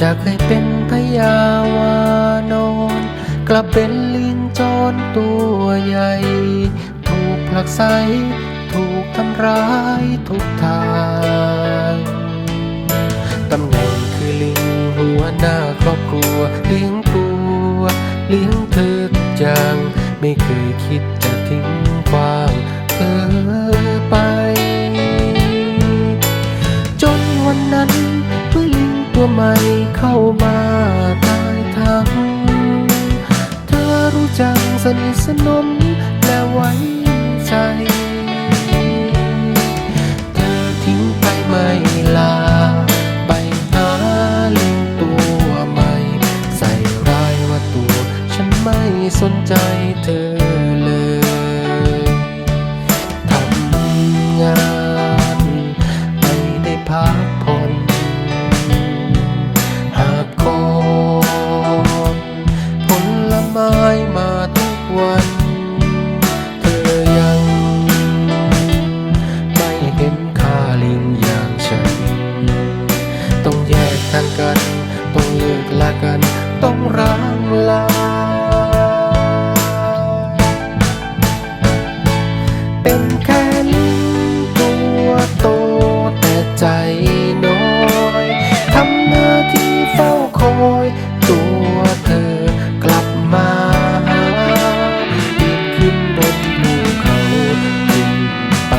จากเคยเป็นพยาวานอนกลับเป็นลิงจรตัวใหญ่ ถูกผลักไสถูกทำร้ายทุกทางตำแหน่งคือลิงหัวหน้าครอบครัวเลี้ยงตัว เลี้ยงเธอทุกอย่างไม่เคยคิดจะทิ้งความเธอ หญิงตัวใหม่เข้ามาทายทักเธอรู้จักสนิทสนมและไว้ใจ เธอทิ้งไปไม่ลา ไปหาเลี้ยงตัวใหม่ ใส่ร้ายว่าตัว ฉันไม่สนใจเธอ ยตัวเธอกลับมาบินขึ้นบนภูเขาบินไป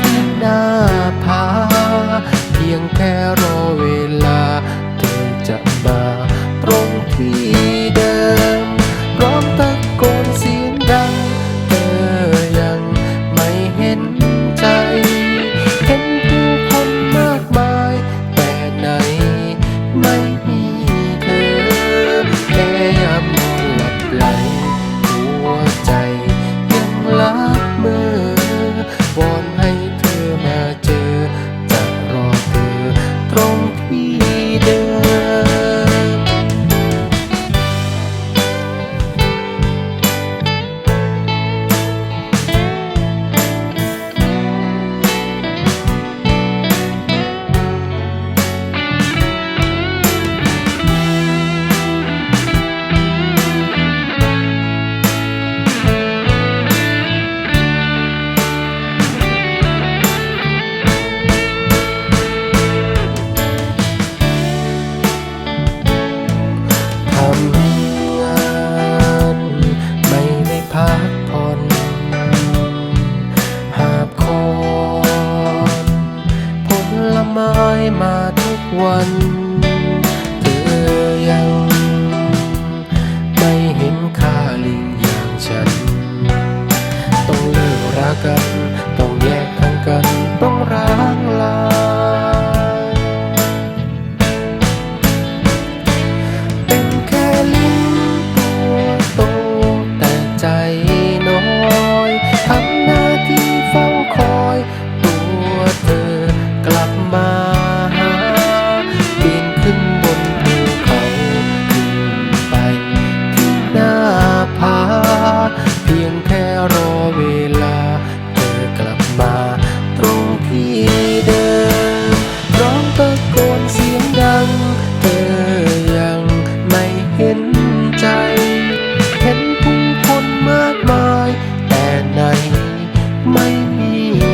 ที่หน้าผาเพียงแค่รอเวลา เธอจะมาตรงที่เดิม มาทุกวัน You.